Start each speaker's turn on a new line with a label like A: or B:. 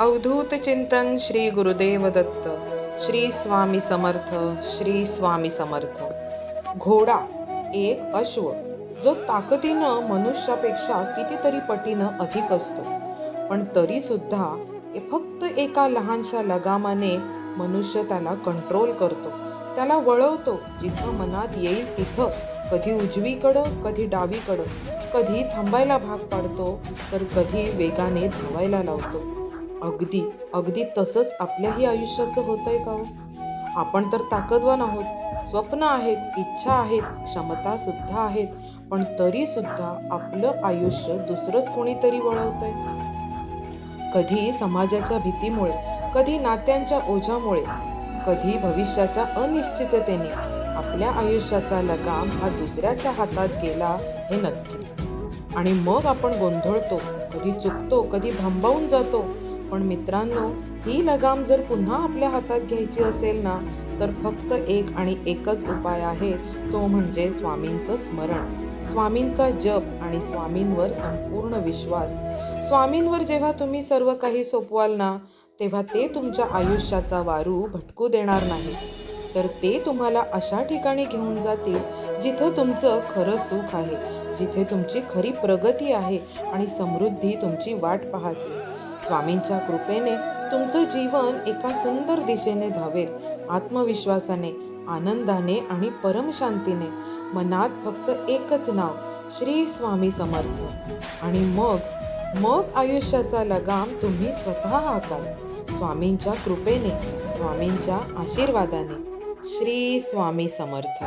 A: अवधूत चिंतन श्री गुरुदेव दत्त श्री स्वामी समर्थ श्री स्वामी समर्थ. घोडा एक अश्व जो ताकदीनं मनुष्यापेक्षा कितीतरी पटीनं अधिक असतो. पण तरी सुद्धा फक्त एका लहानशा लगामाने मनुष्य त्याला कंट्रोल करतो. त्याला वळवतो जिथं मनात येईल तिथं. कधी उजवीकडं कधी डावीकडं. कधी थांबायला भाग पाडतो तर कधी वेगाने धावायला लावतो. अगदी अगदी तसंच आपल्याही आयुष्याचं होतंय का हो? आपण तर ताकदवान आहोत. स्वप्न आहेत इच्छा आहेत क्षमता सुद्धा आहेत. पण तरी सुद्धा आपलं आयुष्य दुसरंच कोणीतरी वळवतंय. कधी समाजाच्या भीतीमुळे कधी नात्यांच्या ओझ्यामुळे कधी भविष्याच्या अनिश्चिततेने आपल्या आयुष्याचा लगाम हा दुसऱ्याच्या हातात गेला हे नक्की. आणि मग आपण गोंधळतो कधी चुकतो कधी भांबावून जातो. पण मित्रांनो ही लगाम जर पुन्हा आपल्या हातात घ्यायची असेल ना तर फक्त एक आणि एकच उपाय आहे तो म्हणजे स्वामींचं स्मरण. स्वामींचा जप आणि स्वामींवर संपूर्ण विश्वास. स्वामींवर जेव्हा तुम्ही सर्व काही सोपवाल ना तेव्हा ते तुमच्या आयुष्याचा वारू भटकू देणार नाही. तर ते तुम्हाला अशा ठिकाणी घेऊन जातील जिथं तुमचं खरं सुख आहे जिथे तुमची खरी प्रगती आहे आणि समृद्धी तुमची वाट पाहते. स्वामींच्या कृपेने तुमचं जीवन एका सुंदर दिशेने धावेल आत्मविश्वासाने आनंदाने आणि परमशांतीने. मनात फक्त एकच नाव श्री स्वामी समर्थ. आणि मग मग आयुष्याचा लगाम तुम्ही स्वतः हाकाल स्वामींच्या कृपेने स्वामींच्या आशीर्वादाने. श्री स्वामी समर्थ.